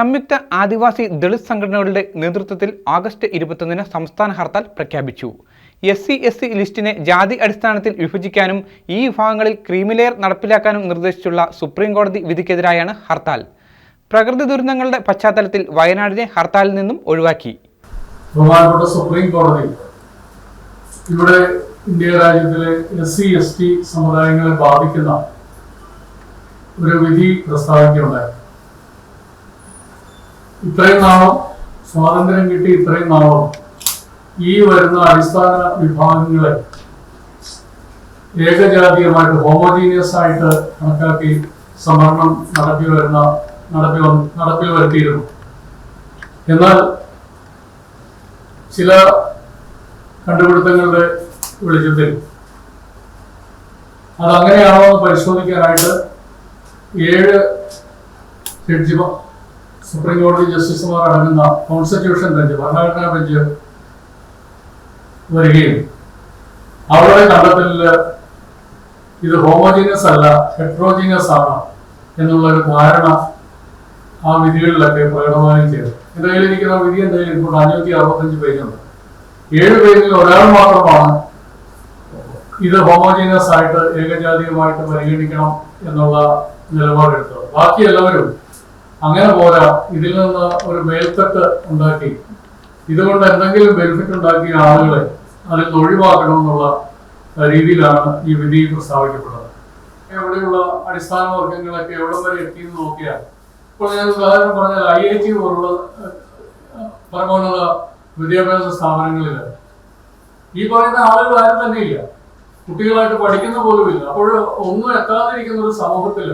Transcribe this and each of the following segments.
സംയുക്ത ആദിവാസി ദളിത് സംഘടനകളുടെ നേതൃത്വത്തിൽ ആഗസ്റ്റ് ഇരുപത്തൊന്നിന് സംസ്ഥാന ഹർത്താൽ പ്രഖ്യാപിച്ചു. എസ് സി എസ് സി ലിസ്റ്റിനെ ജാതി അടിസ്ഥാനത്തിൽ വിഭജിക്കാനും ഈ വിഭാഗങ്ങളിൽ ക്രീമിലെയർ നടപ്പിലാക്കാനും നിർദ്ദേശിച്ചുള്ള സുപ്രീം കോടതി വിധിക്കെതിരായാണ് ഹർത്താൽ. പ്രകൃതി ദുരന്തങ്ങളുടെ പശ്ചാത്തലത്തിൽ വയനാടിനെ ഹർത്താലിൽ നിന്നും ഒഴിവാക്കി. സുപ്രീം കോടതി ഇവിടെ ഇന്ത്യ രാജ്യത്തിലെ എസ് സി എസ് ടി സമുദായങ്ങളെ ബാധിക്കുന്ന ഒരു വിധി പ്രസ്താവിക്കുകയുണ്ടായി. ഇത്രയും നാളും? സ്വാതന്ത്ര്യം കിട്ടി ഇത്രയും നാളും? ഈ വരുന്ന അടിസ്ഥാന വിഭാഗങ്ങളെ ഏകജാതീയമായിട്ട് ഹോമോജീനിയസ് ആയിട്ട് കണക്കാക്കി സംവരണം നടത്തി വരുന്ന നടപ്പിൽ നടപ്പിൽ വരുത്തിയിരുന്നു. എന്നാൽ ചില കണ്ടുപിടുത്തങ്ങളുടെ വെളിച്ചത്തിൽ അതങ്ങനെയാണോ എന്ന് പരിശോധിക്കാനായിട്ട് ഏഴ് ജഡ്ജിമാർ സുപ്രീം കോടതി ജസ്റ്റിസുമാർ അടങ്ങുന്ന കോൺസ്റ്റിറ്റ്യൂഷൻ ബെഞ്ച് ഭരണഘടനാ ബെഞ്ച് വരികയും അവരുടെ കണ്ടെത്തലിൽ ഇത് ഹോമോജീനിയസ് അല്ല ഹെട്രോജീനിയസ് ആണ് എന്നുള്ള ഒരു ധാരണ ആ വിധികളിലൊക്കെ പ്രകടമായും ചെയ്തു. എന്റെ കയ്യിലിരിക്കുന്ന വിധി എന്തായാലും ഇപ്പോൾ അഞ്ഞൂറ്റി അറുപത്തഞ്ച് പേജുണ്ട്. ഏഴ് പേജിൽ ഒരാൾ മാത്രമാണ് ഇത് ഹോമോജീനിയസ് ആയിട്ട് ഏകജാതീയമായിട്ട് പരിഗണിക്കണം എന്നുള്ള നിലപാടെടുത്തത്. ബാക്കി എല്ലാവരും അങ്ങനെ പോരാ. ഇതിൽ നിന്ന് ഒരു മേൽത്തട്ട് ഉണ്ടാക്കി. ഇതുകൊണ്ട് എന്തെങ്കിലും ബെനിഫിറ്റ് ഉണ്ടാക്കിയ ആളുകളെ അതിൽ ഒഴിവാക്കണം എന്നുള്ള രീതിയിലാണ് ഈ വിധി പ്രസ്താവിക്കപ്പെടുന്നത്. എവിടെയുള്ള അടിസ്ഥാന വർഗങ്ങളൊക്കെ എവിടെ വരെ എത്തി എന്ന് നോക്കിയാൽ ഇപ്പോൾ ഞാൻ ഉദാഹരണം പറഞ്ഞാൽ ഐ ഐ ടി പോലുള്ള പരമോന്നത വിദ്യാഭ്യാസ സ്ഥാപനങ്ങളിൽ. ഈ പറയുന്ന ആളുകൾ ആരും തന്നെ ഇല്ല കുട്ടികളായിട്ട് പഠിക്കുന്ന പോലുമില്ല. അപ്പോൾ ഒന്നും എത്താതിരിക്കുന്ന ഒരു സമൂഹത്തിൽ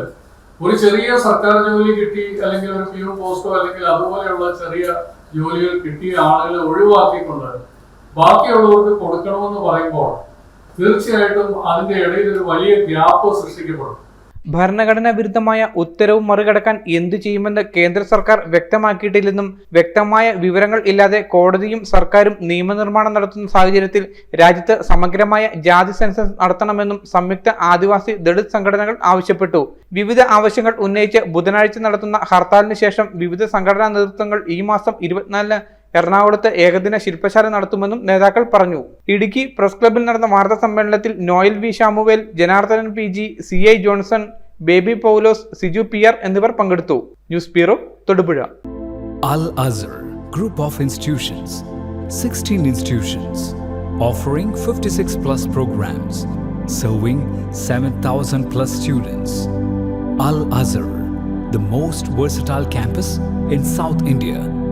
ഒരു ചെറിയ സർക്കാർ ജോലി കിട്ടി അല്ലെങ്കിൽ ഒരു പ്യൂർ പോസ്റ്റോ അല്ലെങ്കിൽ അതുപോലെയുള്ള ചെറിയ ജോലികൾ കിട്ടിയ ആളുകളെ ഒഴിവാക്കിക്കൊണ്ട് ബാക്കിയുള്ളവർക്ക് കൊടുക്കണമെന്ന് പറയുമ്പോൾ തീർച്ചയായിട്ടും അതിന്റെ ഇടയിൽ ഒരു വലിയ ഗ്യാപ്പ് സൃഷ്ടിക്കപ്പെടും. ഭരണഘടനാ വിരുദ്ധമായ ഉത്തരവ് മറികടക്കാൻ എന്തു ചെയ്യുമെന്ന് കേന്ദ്ര സർക്കാർ വ്യക്തമാക്കിയിട്ടില്ലെന്നും വ്യക്തമായ വിവരങ്ങൾ ഇല്ലാതെ കോടതിയും സർക്കാരും നിയമനിർമ്മാണം നടത്തുന്ന സാഹചര്യത്തിൽ രാജ്യത്ത് സമഗ്രമായ ജാതി സെൻസസ് നടത്തണമെന്നും സംയുക്ത ആദിവാസി ദളിത് സംഘടനകൾ ആവശ്യപ്പെട്ടു. വിവിധ ആവശ്യങ്ങൾ ഉന്നയിച്ച് ബുധനാഴ്ച നടത്തുന്ന ഹർത്താലിന് ശേഷം വിവിധ സംഘടനാ നേതൃത്വങ്ങൾ ഈ മാസം ഇരുപത്തിനാലിന് എറണാകുളത്ത് ഏകദിന ശില്പശാല നടത്തുമെന്നും നേതാക്കൾ പറഞ്ഞു. ഇടുക്കി പ്രസ് ക്ലബ്ബിൽ നടന്ന വാർത്താ സമ്മേളനത്തിൽ Noel V. Samuel Janardhanan P. G C. I. Johnson Baby Paulose Siju Pier എന്നിവർ പങ്കെടുത്തു. News bureau Thodupuzha. Al Azhar group of institutions sixteen institutions offering fifty six plus programs serving seven thousand plus students Al Azhar the most versatile campus in South India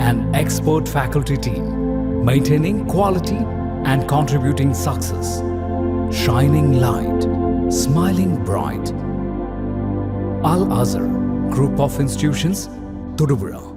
an expert faculty team, maintaining quality and contributing success, shining light, smiling bright. Al Azhar Group of Institutions, Todubura.